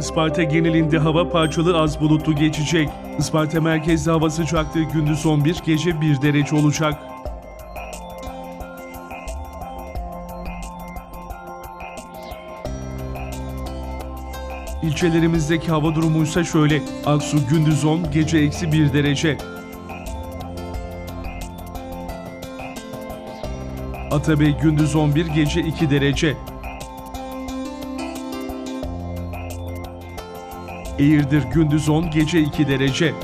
Isparta genelinde hava parçalı az bulutlu geçecek. Isparta merkezde hava sıcaklığı gündüz 11, gece 1 derece olacak. İlçelerimizdeki hava durumu ise şöyle. Aksu gündüz 10, gece eksi 1 derece. Atabey gündüz 11, gece 2 derece. Eğirdir gündüz 10, gece 2 derece.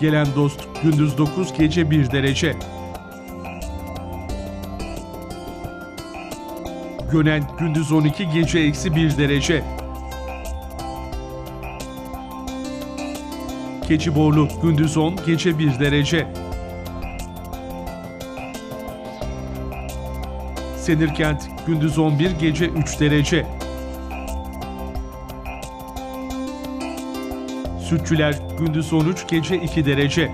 Gelen dost gündüz 9, gece 1 derece. Gönen gündüz 12, gece eksi 1 derece. Keçiborlu gündüz 10, gece 1 derece. Senirkent gündüz 11 gece 3 derece. Sütçüler gündüz 13 gece 2 derece.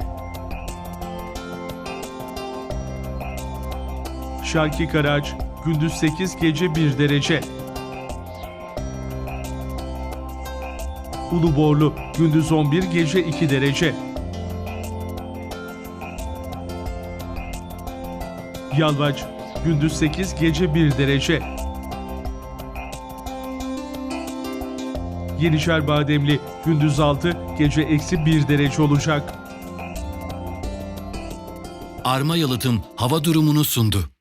Şarki Karaç gündüz 8 gece 1 derece. Uluborlu gündüz 11 gece 2 derece. Yalvaç gündüz 8 gece 1 derece. Yenişer Bademli gündüz 6 gece eksi 1 derece olacak. Arma Yalıtım hava durumunu sundu.